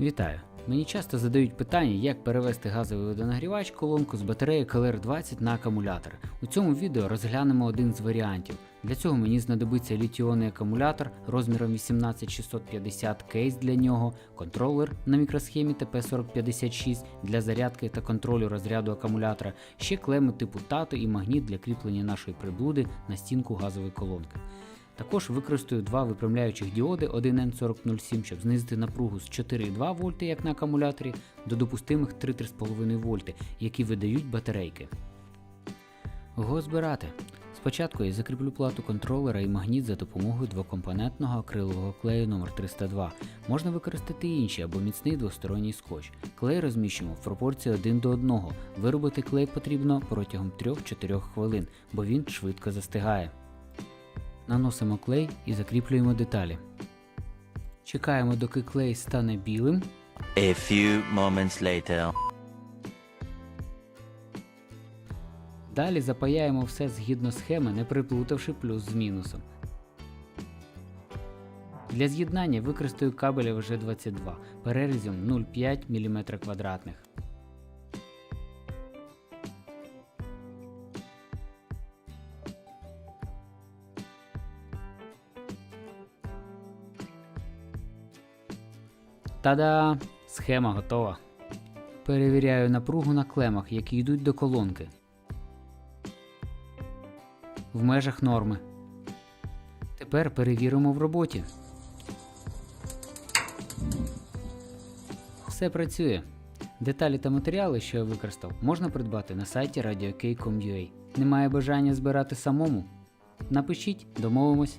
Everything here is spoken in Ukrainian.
Вітаю! Мені часто задають питання, як перевести газовий водонагрівач колонку з батареї KLR20 на акумулятор. У цьому відео розглянемо один з варіантів. Для цього мені знадобиться літіонний акумулятор розміром 18650 кейс для нього, контролер на мікросхемі TP4056 для зарядки та контролю розряду акумулятора, ще клеми типу тато і магніт для кріплення нашої приблуди на стінку газової колонки. Також використаю два випрямляючих діоди 1N4007, щоб знизити напругу з 4,2 вольти, як на акумуляторі, до допустимих 3-3,5 вольти, які видають батарейки. Го збирати. Спочатку я закріплю плату контролера і магніт за допомогою двокомпонентного акрилового клею номер 302 Можна використати і інший або міцний двосторонній скотч. Клей розміщуємо в пропорції 1 до 1. Виробити клей потрібно протягом 3-4 хвилин, бо він швидко застигає. Наносимо клей і закріплюємо деталі. Чекаємо, доки клей стане білим. A few moments later. Далі запаяємо все згідно схеми, не приплутавши плюс з мінусом. Для з'єднання використаю кабеля VG22 перерізом 0,5 мм квадратних. Та-да! Схема готова. Перевіряю напругу на клемах, які йдуть до колонки. В межах норми. Тепер перевіримо в роботі. Все працює. Деталі та матеріали, що я використав, можна придбати на сайті radio.k.com.ua. Немає бажання збирати самому? Напишіть, домовимось.